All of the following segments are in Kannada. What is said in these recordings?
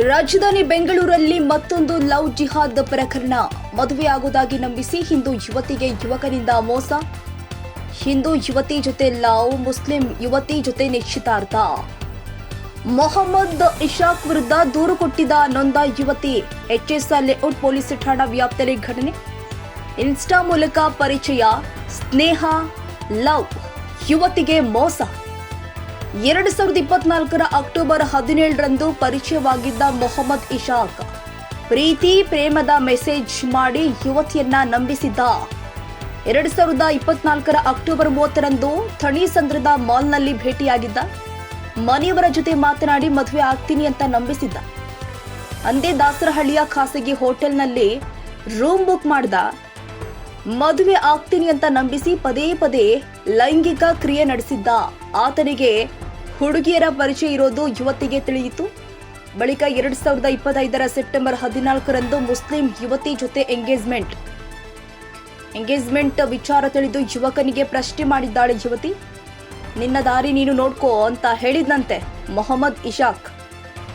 ರಾಜಧಾನಿ ಬೆಂಗಳೂರಲ್ಲಿ ಮತ್ತೊಂದು ಲವ್ ಜಿಹಾದ್ ಪ್ರಕರಣ. ಮದುವೆಯಾಗುವುದಾಗಿ ನಂಬಿಸಿ ಹಿಂದೂ ಯುವತಿಗೆ ಯುವಕನಿಂದ ಮೋಸ. ಹಿಂದೂ ಯುವತಿ ಜೊತೆ ಲವ್, ಮುಸ್ಲಿಂ ಯುವತಿ ಜೊತೆ ನಿಶ್ಚಿತಾರ್ಥ. ಮೊಹಮ್ಮದ್ ಇಶಾಕ್ ವಿರುದ್ಧ ದೂರು ಕೊಟ್ಟಿದ್ದ ನೊಂದ ಯುವತಿ ಎಚ್ಎಸ್ಆರ್ ಲೇಔಟ್ ಪೊಲೀಸ್ ಠಾಣಾ ವ್ಯಾಪ್ತಿಯಲ್ಲಿ ಘಟನೆ. ಇನ್ಸ್ಟಾ ಮೂಲಕ ಪರಿಚಯ, ಸ್ನೇಹ, ಲವ್, ಯುವತಿಗೆ ಮೋಸ. ಎರಡು ಸಾವಿರದ ಇಪ್ಪತ್ನಾಲ್ಕರ ಅಕ್ಟೋಬರ್ ಹದಿನೇಳರಂದು ಪರಿಚಯವಾಗಿದ್ದ ಮೊಹಮ್ಮದ್ ಇಶಾಕ್. ಪ್ರೀತಿ, ಪ್ರೇಮದ ಮೆಸೇಜ್ ಮಾಡಿ ಯುವತಿಯನ್ನ ನಂಬಿಸಿದ್ದ. ಎರಡು ಸಾವಿರದ ಇಪ್ಪತ್ನಾಲ್ಕರ ಅಕ್ಟೋಬರ್ ಮೂವತ್ತರಂದು ಥಣೀಸಂದ್ರದ ಮಾಲ್ನಲ್ಲಿ ಭೇಟಿಯಾಗಿದ್ದ. ಮನೆಯವರ ಜೊತೆ ಮಾತನಾಡಿ ಮದುವೆ ಆಗ್ತೀನಿ ಅಂತ ನಂಬಿಸಿದ್ದ. ಅಂದೇ ದಾಸರಹಳ್ಳಿಯ ಖಾಸಗಿ ಹೋಟೆಲ್ನಲ್ಲಿ ರೂಮ್ ಬುಕ್ ಮಾಡ್ದ. ಮದುವೆ ಆಗ್ತೀನಿ ಅಂತ ನಂಬಿಸಿ ಪದೇ ಪದೇ ಲೈಂಗಿಕ ಕ್ರಿಯೆ ನಡೆಸಿದ್ದ. ಆತನಿಗೆ ಹುಡುಗಿಯರ ಪರಿಚಯ ಇರೋದು ಯುವತಿಗೆ ತಿಳಿಯಿತು. ಬಳಿಕ ಎರಡ್ ಸಾವಿರದ ಇಪ್ಪತ್ತೈದರ ಸೆಪ್ಟೆಂಬರ್ ಹದಿನಾಲ್ಕರಂದು ಮುಸ್ಲಿಂ ಯುವತಿ ಜೊತೆ ಎಂಗೇಜ್ಮೆಂಟ್. ಎಂಗೇಜ್ಮೆಂಟ್ ವಿಚಾರ ತಿಳಿದು ಯುವಕನಿಗೆ ಪ್ರಶ್ನೆ ಮಾಡಿದ್ದಾಳೆ ಯುವತಿ. ನಿನ್ನ ದಾರಿ ನೀನು ನೋಡ್ಕೋ ಅಂತ ಹೇಳಿದ್ನಂತೆ ಮೊಹಮ್ಮದ್ ಇಶಾಕ್.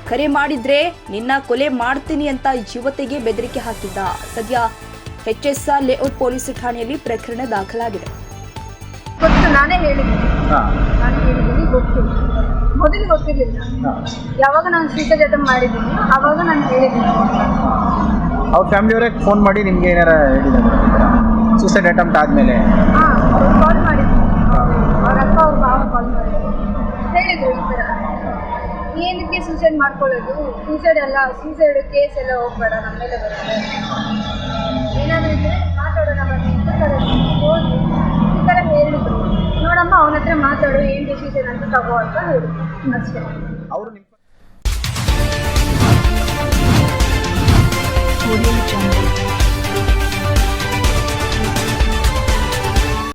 ಕರೆ ಮಾಡಿದ್ರೆ ನಿನ್ನ ಕೊಲೆ ಮಾಡ್ತೀನಿ ಅಂತ ಯುವತಿಗೆ ಬೆದರಿಕೆ ಹಾಕಿದ್ದ. ಸದ್ಯ ಎಚ್ಎಸ್ಆರ್ ಲೇಔಟ್ ಪೊಲೀಸ್ ಠಾಣೆಯಲ್ಲಿ ಪ್ರಕರಣ ದಾಖಲಾಗಿದೆ. ಗೊತ್ತು ನಾನೇ ಹೇಳಿದ್ದೀನಿ. ನಾನು ಹೇಳಿದ್ದೀನಿ ಗೊತ್ತಿಲ್ಲ ಮೊದಲು ಗೊತ್ತಿರಲಿಲ್ಲ. ಯಾವಾಗ ನಾನು ಸೂಸೈಡ್ ಜೊತೆ ಮಾಡಿದ್ದೀನಿ ಅವಾಗ ನಾನು ಹೇಳಿದ್ದೀನಿ. ಅವ್ರ ಫ್ಯಾಮಿಲಿಯವರೇ ಫೋನ್ ಮಾಡಿ ನಿಮ್ಗೆ ಏನಾರ ಹೇಳಿದ್ದಾರೆ? ಸೂಸೈಡ್ ಅಟೆಂಪ್ಟ್ ಆದಮೇಲೆ. ಹಾಂ ಕಾಲ್ ಮಾಡಿದ್ದೀನಿ ಅವ್ರ ಅಪ್ಪ ಅವ್ರ ಭಾವ ಕಾಲ್ ಮಾಡಿದ್ರು. ಹೇಳಿದ್ರು ಈ ಥರ ಏನಕ್ಕೆ ಸೂಸೈಡ್ ಮಾಡ್ಕೊಳ್ಳೋದು? ಸೂಸೈಡ್ ಎಲ್ಲ ಸೂಸೈಡ್ ಕೇಸ್ ಎಲ್ಲ ಹೋಗ್ಬೇಡ ನಮ್ಮ ಮೇಲೆ ಬರುತ್ತೆ. మాట్లాడు ఏం చేసేసేదంటే తగ్గ అట్లా అಷ್ಟೇ